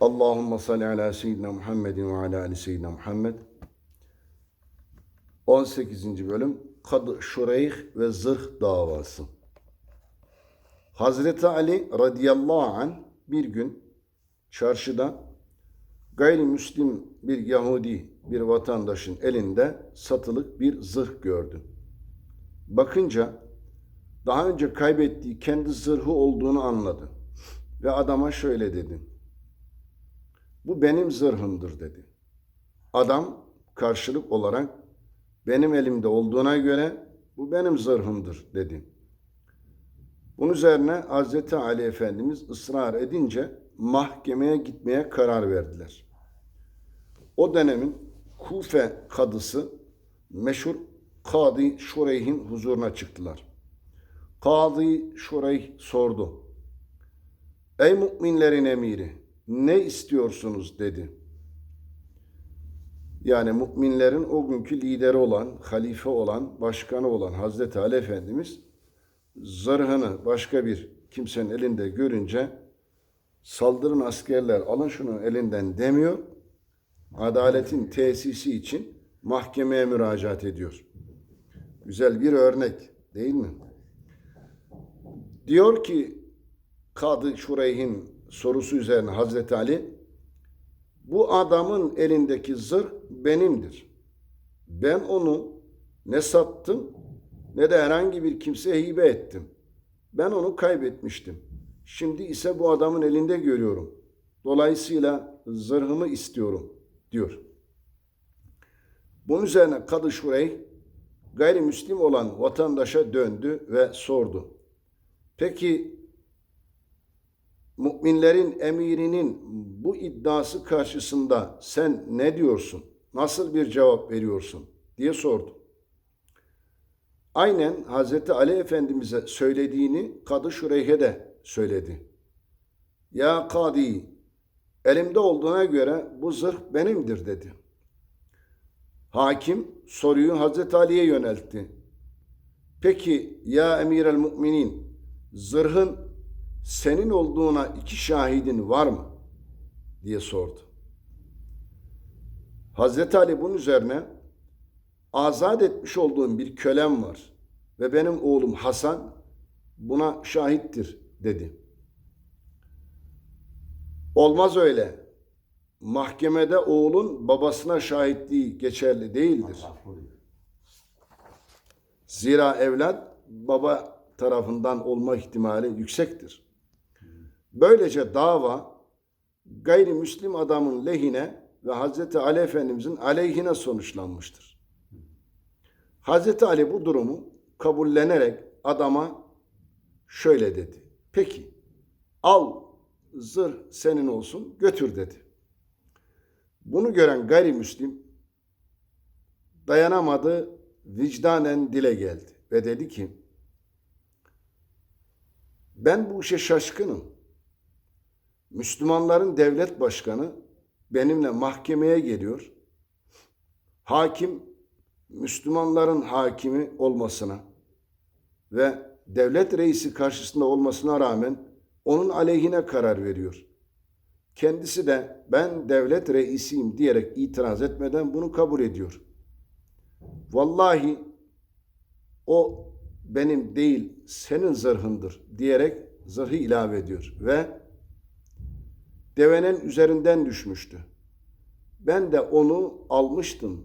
Allahümme salli ala seyyidina Muhammedin ve ala ali seyyidina Muhammed. 18. bölüm Kadı Şureyh ve Zırh davası. Hazreti Ali radıyallahu anh bir gün çarşıda gayrimüslim bir Yahudi bir vatandaşın elinde satılık bir zırh gördü. Bakınca daha önce kaybettiği kendi zırhı olduğunu anladı. Ve adama şöyle dedi. Bu benim zırhımdır dedi. Adam karşılık olarak benim elimde olduğuna göre bu benim zırhımdır dedi. Bunun üzerine Hazreti Ali Efendimiz ısrar edince mahkemeye gitmeye karar verdiler. O dönemin Kufe kadısı meşhur Kadı Şureyh'in huzuruna çıktılar. Kadı Şureyh sordu. Ey müminlerin emiri ne istiyorsunuz dedi. Yani müminlerin o günkü lideri olan, halife olan, başkanı olan Hazreti Ali Efendimiz zırhını başka bir kimsenin elinde görünce saldırın askerler alın şunu elinden demiyor. Adaletin tesisi için mahkemeye müracaat ediyor. Güzel bir örnek değil mi? Diyor ki Kadı Şureyh'in sorusu üzerine Hazreti Ali bu adamın elindeki zırh benimdir. Ben onu ne sattım ne de herhangi bir kimseye hibe ettim. Ben onu kaybetmiştim. Şimdi ise bu adamın elinde görüyorum. Dolayısıyla zırhımı istiyorum diyor. Bunun üzerine Kadı Şureyh gayrimüslim olan vatandaşa döndü ve sordu. Peki müminlerin emirinin bu iddiası karşısında sen ne diyorsun? Nasıl bir cevap veriyorsun? diye sordu. Aynen Hazreti Ali Efendimiz'e söylediğini Kadı Şureyh'e de söyledi. Ya Kadi, elimde olduğuna göre bu zırh benimdir dedi. Hakim soruyu Hazreti Ali'ye yöneltti. Peki ya emir el müminin, zırhın senin olduğuna iki şahidin var mı? diye sordu. Hazreti Ali bunun üzerine azat etmiş olduğum bir kölem var ve benim oğlum Hasan buna şahittir dedi. Olmaz öyle. Mahkemede oğlun babasına şahitliği geçerli değildir. Zira evlat baba tarafından olma ihtimali yüksektir. Böylece dava gayrimüslim adamın lehine ve Hazreti Ali Efendimizin aleyhine sonuçlanmıştır. Hazreti Ali bu durumu kabullenerek adama şöyle dedi. Peki al zırh senin olsun götür dedi. Bunu gören gayrimüslim dayanamadı vicdanen dile geldi ve dedi ki ben bu işe şaşkınım. Müslümanların devlet başkanı benimle mahkemeye geliyor. Hakim Müslümanların hakimi olmasına ve devlet reisi karşısında olmasına rağmen onun aleyhine karar veriyor. Kendisi de ben devlet reisiyim diyerek itiraz etmeden bunu kabul ediyor. Vallahi o benim değil senin zırhındır diyerek zırhı ilave ediyor ve devenin üzerinden düşmüştü. Ben de onu almıştım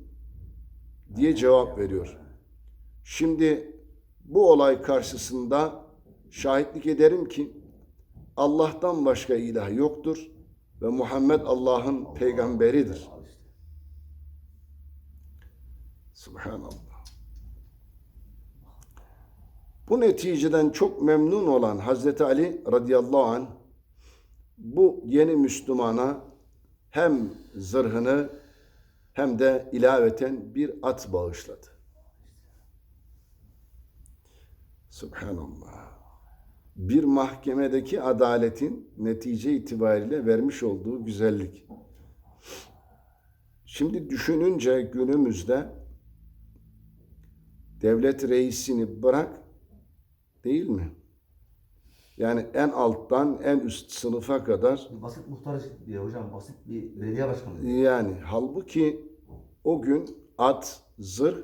diye cevap veriyor. Şimdi bu olay karşısında şahitlik ederim ki Allah'tan başka ilah yoktur ve Muhammed Allah'ın peygamberidir. Subhanallah. Bu neticeden çok memnun olan Hazreti Ali radıyallahu anh bu yeni Müslümana hem zırhını hem de ilaveten bir at bağışladı. Subhanallah. Bir mahkemedeki adaletin netice itibariyle vermiş olduğu güzellik. Şimdi düşününce günümüzde devlet reisini bırak değil mi? Yani en alttan en üst sınıfa kadar Basit muhtar diyor hocam. Basit bir belediye başkanı. diyor. yani halbuki o gün at, zırh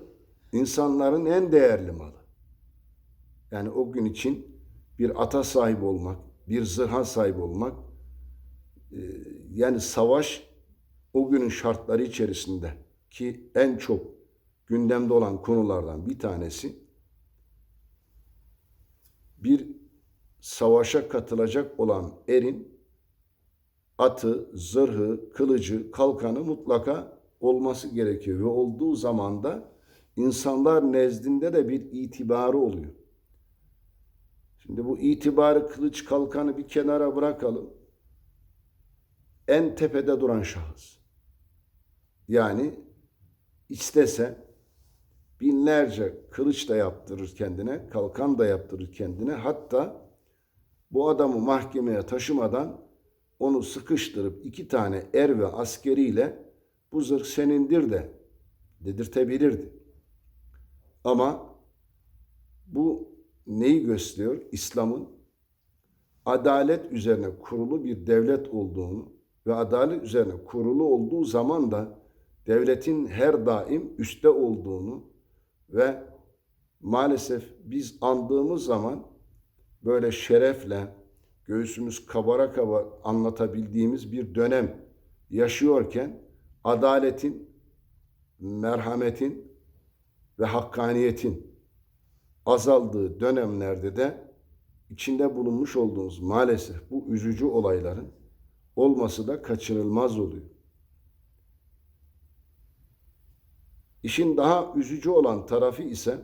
insanların en değerli malı. Yani o gün için bir ata sahip olmak, bir zırha sahip olmak e, yani savaş o günün şartları içerisinde ki en çok gündemde olan konulardan bir tanesi bir savaşa katılacak olan erin atı, zırhı, kılıcı, kalkanı mutlaka olması gerekiyor ve olduğu zaman da insanlar nezdinde de bir itibarı oluyor. Şimdi bu itibarı kılıç kalkanı bir kenara bırakalım. En tepede duran şahıs. Yani istese binlerce kılıç da yaptırır kendine, kalkan da yaptırır kendine. Hatta bu adamı mahkemeye taşımadan onu sıkıştırıp iki tane er ve askeriyle bu zırh senindir de dedirtebilirdi. Ama bu neyi gösteriyor? İslam'ın adalet üzerine kurulu bir devlet olduğunu ve adalet üzerine kurulu olduğu zaman da devletin her daim üstte olduğunu ve maalesef biz andığımız zaman böyle şerefle göğsümüz kabara kabara anlatabildiğimiz bir dönem yaşıyorken adaletin, merhametin ve hakkaniyetin azaldığı dönemlerde de içinde bulunmuş olduğumuz maalesef bu üzücü olayların olması da kaçınılmaz oluyor. İşin daha üzücü olan tarafı ise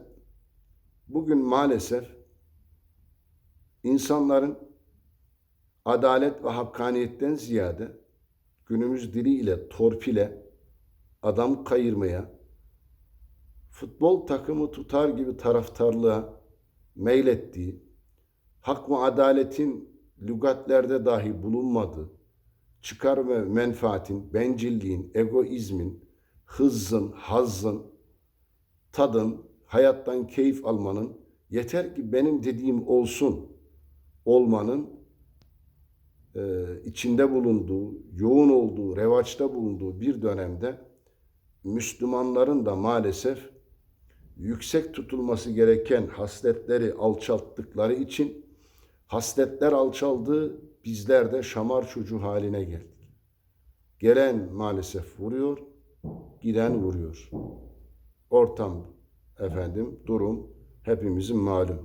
bugün maalesef insanların adalet ve hakkaniyetten ziyade günümüz diliyle torpile, adam kayırmaya, futbol takımı tutar gibi taraftarlığa meylettiği, hak ve adaletin lügatlerde dahi bulunmadığı, çıkar ve menfaatin, bencilliğin, egoizmin, hızzın, hazzın, tadın, hayattan keyif almanın, yeter ki benim dediğim olsun olmanın e, içinde bulunduğu, yoğun olduğu, revaçta bulunduğu bir dönemde Müslümanların da maalesef yüksek tutulması gereken hasletleri alçalttıkları için hasletler alçaldı, bizler de şamar çocuğu haline geldik. Gelen maalesef vuruyor, giden vuruyor. Ortam efendim, durum hepimizin malum.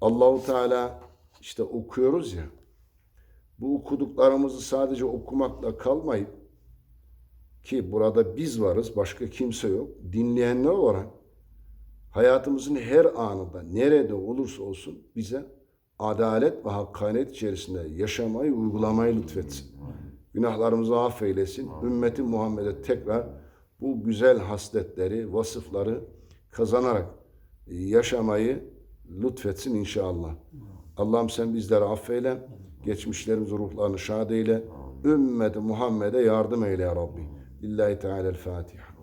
Allahu Teala işte okuyoruz ya. Bu okuduklarımızı sadece okumakla kalmayıp ki burada biz varız, başka kimse yok. Dinleyenler olarak hayatımızın her anında nerede olursa olsun bize adalet ve hakkaniyet içerisinde yaşamayı, uygulamayı lütfetsin. Günahlarımızı affeylesin. Ümmeti Muhammed'e tekrar bu güzel hasletleri, vasıfları kazanarak yaşamayı lütfetsin inşallah. Allah'ım sen bizleri affeyle, geçmişlerimizin ruhlarını şad eyle, ümmeti Muhammed'e yardım eyle ya Rabbi. Lillahi Teala'l-Fatiha.